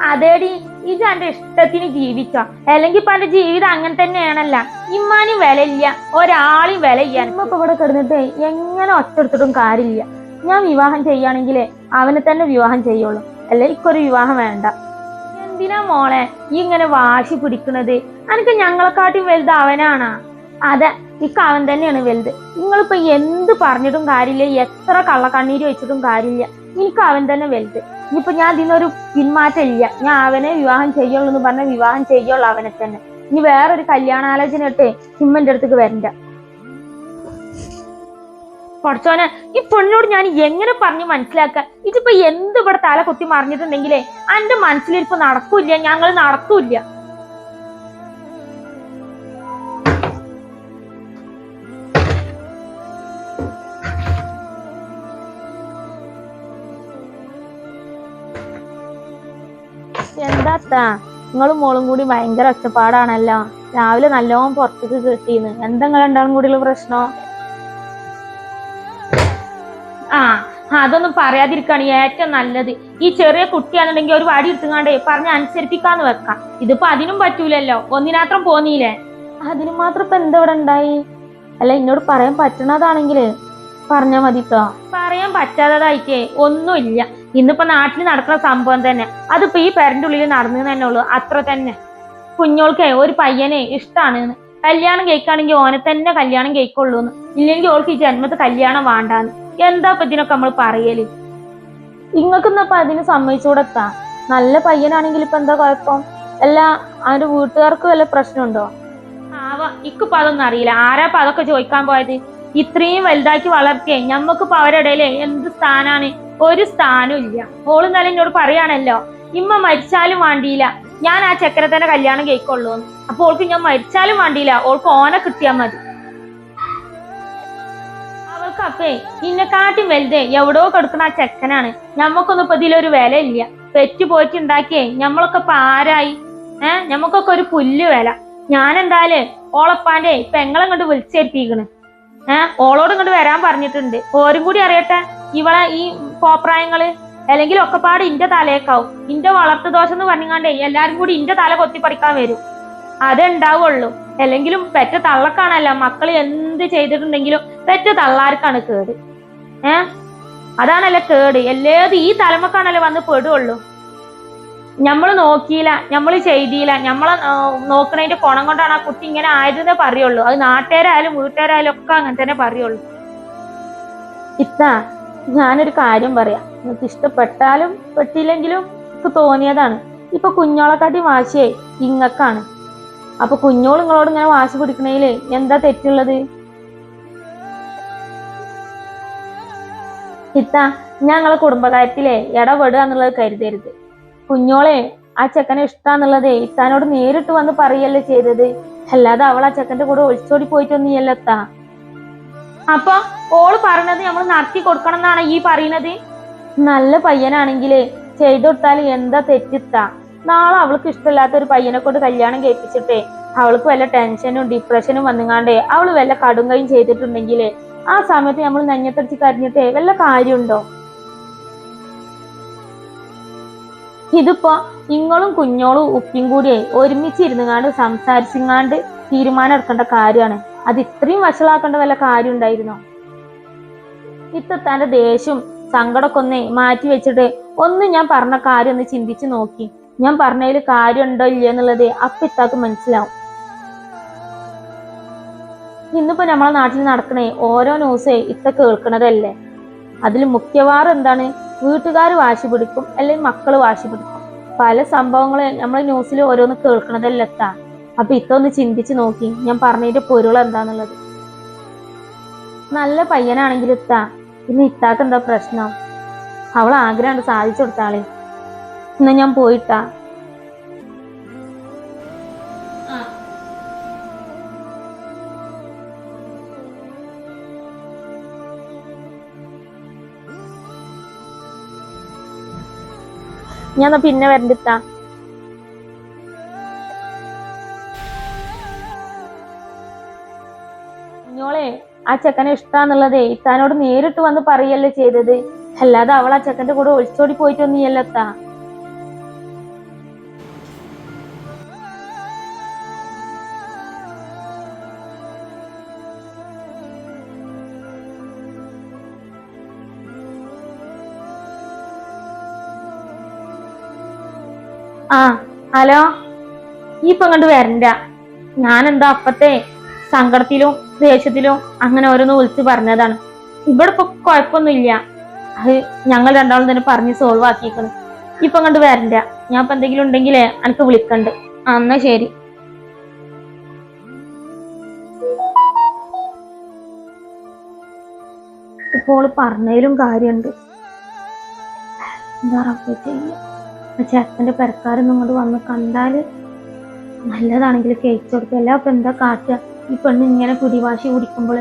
അതേടി ഈ എന്റെ ഇഷ്ടത്തിന് ജീവിച്ചോ? അല്ലെങ്കിൽ ഇപ്പൊ എന്റെ ജീവിതം അങ്ങനെ തന്നെയാണല്ല. ഇമ്മാനും വിലയില്ല ഒരാളും വിലയില്ല. ഇമ്മ ഇപ്പൊ ഇവിടെ കിടന്നിട്ട് എങ്ങനെ ഒറ്റെടുത്തിട്ടും കാര്യമില്ല. ഞാൻ വിവാഹം ചെയ്യുകയാണെങ്കിൽ അവനെ തന്നെ വിവാഹം ചെയ്യുള്ളൂ. അല്ലെ ഇക്കൊരു വിവാഹം വേണ്ട. എന്തിനാ മോളെ ഈ ഇങ്ങനെ വാശി പിടിക്കുന്നത് അനക്ക് ഞങ്ങളെക്കാട്ടും വലുത് അവനാണാ. അതെ ഇക്ക് അവൻ തന്നെയാണ് വലുത്. നിങ്ങളിപ്പോ എന്ത് പറഞ്ഞിട്ടും കാര്യമില്ല എത്ര കള്ളക്കണ്ണീര് വെച്ചിട്ടും കാര്യമില്ല. എനിക്ക് അവൻ തന്നെ വലുത്. ഇനിയിപ്പോ ഞാൻ ഇതിനൊരു പിന്മാറ്റം ഇല്ല ഞാൻ അവനെ വിവാഹം ചെയ്യുള്ളൂ എന്ന് പറഞ്ഞ വിവാഹം ചെയ്യുള്ളൂ അവനെ തന്നെ. ഇനി വേറൊരു കല്യാണാലോചന ഇട്ടേ സിമ്മന്റെ അടുത്തേക്ക് വരണ്ട. പഠിച്ചോനെ ഈ പെണ്ണോട് ഞാൻ എങ്ങനെ പറഞ്ഞു മനസ്സിലാക്ക ഇതിപ്പോ എന്ത് ഇവിടെ തല കുത്തി മറിഞ്ഞിട്ടുണ്ടെങ്കിലേ എന്റെ മനസ്സിലിരിപ്പ് നടക്കൂല ഞങ്ങൾ നടക്കൂല എന്താത്താ നിങ്ങളും മോളും കൂടി ഭയങ്കര ഒച്ചപ്പാടാണല്ലോ. രാവിലെ നല്ലോണം പുറത്തേക്ക് കിട്ടീന്ന് എന്താ നിങ്ങൾ രണ്ടാളും കൂടിയുള്ള പ്രശ്നം? ആ അതൊന്നും പറയാതിരിക്കാണ്. ഏറ്റവും നല്ലത്. ഈ ചെറിയ കുട്ടിയാണെന്നുണ്ടെങ്കിൽ ഒരു വടി എടുത്തുങ്ങാണ്ടേ പറഞ്ഞ് അനുസരിപ്പിക്കാന്ന് വെക്കാം. ഇതിപ്പോ അതിനും പറ്റൂലല്ലോ. ഒന്നിനാത്രം പോന്നീലേ? അതിനു മാത്രം ഇപ്പൊ എന്താ ഇവിടെ ഉണ്ടായി? അല്ല എന്നോട് പറയാൻ പറ്റണതാണെങ്കിൽ പറഞ്ഞാ മതിട്ടോ. പറയാൻ പറ്റാത്തതായിട്ടേ ഒന്നുമില്ല. ഇന്നിപ്പോ നാട്ടിൽ നടക്കുന്ന സംഭവം തന്നെ. അതിപ്പോ ഈ പേരന്റെ ഉള്ളിൽ നടന്നു തന്നെ ഉള്ളൂ. അത്ര തന്നെ. കുഞ്ഞോൾക്കേ ഒരു പയ്യനെ ഇഷ്ടമാണ് കല്യാണം കഴിക്കുകയാണെങ്കിൽ ഓനെ തന്നെ കല്യാണം കഴിക്കുള്ളൂന്ന്. ഇല്ലെങ്കിൽ ഓൾക്ക് ഈ ജന്മത്ത് കല്യാണം വേണ്ടാന്ന്. എന്താ ഇപ്പൊ ഇതിനൊക്കെ നമ്മൾ പറയൽ? ഇങ്ങക്കിന്നപ്പൊ അതിന് സമ്മതിച്ചുകൂടെത്താ നല്ല പയ്യനാണെങ്കിൽ ഇപ്പൊ എന്താ കുഴപ്പം? അല്ല അവന്റെ വീട്ടുകാർക്ക് വല്ല പ്രശ്നമുണ്ടോ? ആവ ഇക്കിപ്പോ അതൊന്നും അറിയില്ല. ആരാ ഇപ്പൊ അതൊക്കെ ചോദിക്കാൻ പോയത്? ഇത്രയും വലുതാക്കി വളർത്തിയേ ഞമ്മക്കിപ്പോ അവരുടെ എന്ത് സ്ഥാനാണ്? ഒരു സ്ഥാനവും ഇല്ല. ഓൾ ഇന്നലെ എന്നോട് പറയാണല്ലോ ഇമ്മ മരിച്ചാലും വേണ്ടിയില്ല. ഞാൻ ആ ചക്രത്തിന്റെ കല്യാണം കഴിക്കുള്ളൂ അപ്പൊ ഓൾക്ക് ഞാൻ മരിച്ചാലും വേണ്ടിയില്ല. ഓൾക്ക് ഓനെ കിട്ടിയാ മതി. അവൾക്ക് അപ്പേ ഇന്നെക്കാട്ടും വലുതേ എവിടോ കൊടുക്കുന്ന ആ ചെക്കനാണ്. ഞമ്മക്കൊന്നും ഇപ്പൊ ഇതിലൊരു വില ഇല്ല പെറ്റു പോയിട്ട് ഉണ്ടാക്കിയേ ഞമ്മളൊക്കെ ഇപ്പൊ ആരായി? ഞമ്മക്കൊക്കെ ഒരു പുല്ല് വില. ഞാൻ എന്തായാലും ഓളപ്പാന്റെ പെങ്ങളങ്ങോട്ട് വിളിച്ചേൽപ്പിക്കണ്. ഏഹ് ഓളോട് ഇങ്ങോട്ട് വരാൻ പറഞ്ഞിട്ടുണ്ട്. ഓരും കൂടി അറിയട്ടെ? ഇവളെ ഈ കോപ്രായങ്ങൾ അല്ലെങ്കിൽ ഒക്കെപ്പാട് ഇന്റെ തലയേക്കാവും. ഇന്റെ വളർത്തു ദോഷം എന്ന് പറഞ്ഞാണ്ടേ എല്ലാരും കൂടി ഇന്റെ തല കൊത്തി പഠിക്കാൻ വരും. അതുണ്ടാവുള്ളൂ അല്ലെങ്കിലും പെറ്റ തള്ളക്കാണല്ല. മക്കൾ എന്ത് ചെയ്തിട്ടുണ്ടെങ്കിലും പെറ്റ തള്ളാർക്കാണ് കേട്. ഏ? അതാണല്ലോ കേട്. എല്ലാത് ഈ തലമക്കാണല്ലോ വന്ന് പെടുള്ളൂ. നമ്മൾ നോക്കിയില്ല നമ്മൾ ചെയ്തില്ല നമ്മളെ നോക്കണതിന്റെ കൊണം കൊണ്ടാണ് ആ കുട്ടി ഇങ്ങനെ ആയതെന്നേ പറയുള്ളൂ. അത് നാട്ടുകാരായാലും വീട്ടുകാരായാലും ഒക്കെ അങ്ങനെ തന്നെ പറയുള്ളൂ. ഇത്ത ഞാനൊരു കാര്യം പറയാം. നിങ്ങൾക്ക് ഇഷ്ടപ്പെട്ടാലും പെട്ടില്ലെങ്കിലും എനിക്ക് തോന്നിയതാണ്. ഇപ്പൊ കുഞ്ഞോളെക്കാട്ടി വാശിയായി. ഇങ്ങക്കാണ്. അപ്പൊ കുഞ്ഞോൾ നിങ്ങളോട് ഇങ്ങനെ വാശി പിടിക്കണേൽ എന്താ തെറ്റുള്ളത്? ഇത്ത ഞങ്ങളെ കുടുംബകാര്യത്തിലെ ഇടപെടുക എന്നുള്ളത് കരുതരുത്. കുഞ്ഞോളെ ആ ചെക്കനെ ഇഷ്ടാന്നുള്ളതേ ഇത്താനോട് നേരിട്ട് വന്ന് പറയല്ലേ ചെയ്തത്? അല്ലാതെ അവൾ ആ ചെക്കന്റെ കൂടെ ഒളിച്ചോടി പോയിട്ടൊന്നും ഇത്താ അപ്പൊ ഓൾ പറഞ്ഞത് നമ്മൾ നടത്തി കൊടുക്കണം എന്നാണ് ഈ പറയുന്നത്? നല്ല പയ്യനാണെങ്കിലേ ചെയ്തു കൊടുത്താൽ എന്താ തെറ്റിത്താ? നാളെ അവൾക്ക് ഇഷ്ടമില്ലാത്ത ഒരു പയ്യനെ കൊണ്ട് കല്യാണം കഴിപ്പിച്ചിട്ടേ അവൾക്ക് വല്ല ടെൻഷനും ഡിപ്രഷനും വന്നുങ്ങാണ്ടേ അവൾ വല്ല കടുങ്കയും ചെയ്തിട്ടുണ്ടെങ്കിലേ ആ സമയത്ത് നമ്മൾ നെഞ്ഞത്തടിച്ച് കരഞ്ഞിട്ടേ വല്ല കാര്യമുണ്ടോ? ഇതിപ്പോ ഇങ്ങളും കുഞ്ഞോളും ഉപ്പിയും കൂടിയേ ഒരുമിച്ച് ഇരുന്നുങ്ങാണ്ട് സംസാരിച്ചിങ്ങാണ്ട് തീരുമാനം എടുക്കേണ്ട കാര്യമാണ്. അത് ഇത്രയും വഷളാക്കേണ്ട വല്ല കാര്യം ഉണ്ടായിരുന്നോ? ഇത്തത്താന്റെ ദേഷ്യം സങ്കടമൊക്കെ ഒന്നേ മാറ്റി വെച്ചിട്ട് ഒന്ന് ഞാൻ പറഞ്ഞ കാര്യം ഒന്ന് ചിന്തിച്ചു നോക്കി. ഞാൻ പറഞ്ഞതിൽ കാര്യം ഉണ്ടോ ഇല്ല എന്നുള്ളത് അപ്പൊ ഇത്താക്ക് മനസ്സിലാവും. ഇന്നിപ്പോ നമ്മളെ നാട്ടിൽ നടക്കണേ ഓരോ ന്യൂസേ ഇത്ത കേൾക്കണതല്ലേ? അതിൽ മുഖ്യവാറ് എന്താണ്? വീട്ടുകാർ വാശി പിടിക്കും അല്ലെങ്കിൽ മക്കൾ വാശി പിടിക്കും. പല സംഭവങ്ങളെ നമ്മൾ ന്യൂസിൽ ഓരോന്ന് കേൾക്കണതല്ലേ എത്താ അപ്പൊ ഇത്തൊന്ന് ചിന്തിച്ച് നോക്കി. ഞാൻ പറഞ്ഞതിന്റെ പൊരുൾ എന്താന്നുള്ളത്. നല്ല പയ്യനാണെങ്കിൽ ഇത്ത ഇന്ന് ഇത്താക്ക് എന്താ പ്രശ്നം? അവൾ ആഗ്രഹം സാധിച്ചു കൊടുത്താളെ. ഇന്ന് ഞാൻ പോയിട്ടാ. ഞാൻ പിന്നെ വരണ്ടിത്താ ആ ചെക്കനെ ഇഷ്ടാന്നുള്ളതേ ഇത്താനോട് നേരിട്ട് വന്ന് പറയല്ലേ ചെയ്തത്. അല്ലാതെ അവൾ ആ ചെക്കന്റെ കൂടെ ഒളിച്ചോടി പോയിട്ടൊന്നും ഇല്ലത്താ ആ ഹലോ. ഈ ഇപ്പൊ കണ്ട് വരണ്ട. ഞാനെന്താ അപ്പത്തെ? സങ്കടത്തിലും ദേഷ്യത്തിലും അങ്ങനെ ഓരോന്ന് വിളിച്ച് പറഞ്ഞതാണ്. ഇവിടെ ഇപ്പൊ കുഴപ്പമൊന്നുമില്ല അത് ഞങ്ങൾ രണ്ടാളും തന്നെ പറഞ്ഞ് സോൾവ് ആക്കിയിരിക്കണം ഇപ്പൊ അങ്ങോട്ട് വരണ്ട. ഞാൻ ഇപ്പൊ എന്തെങ്കിലും ഉണ്ടെങ്കിലേ എനിക്ക് വിളിക്കണ്ട്. ആ എന്നാ ശരി. ഇപ്പോൾ പറഞ്ഞതിലും കാര്യമുണ്ട് എന്താ റബ്ബേ ചെക്കന്റെ പെരക്കാരൊന്നും ഇങ്ങോട്ട് വന്ന് കണ്ടാൽ നല്ലതാണെങ്കിൽ കേക്ക് കൊടുക്കുക അല്ല അപ്പൊ എന്താ കാട്ടുക? ഈ പെണ്ണ് ഇങ്ങനെ കുടിവാശി കുടിക്കുമ്പോൾ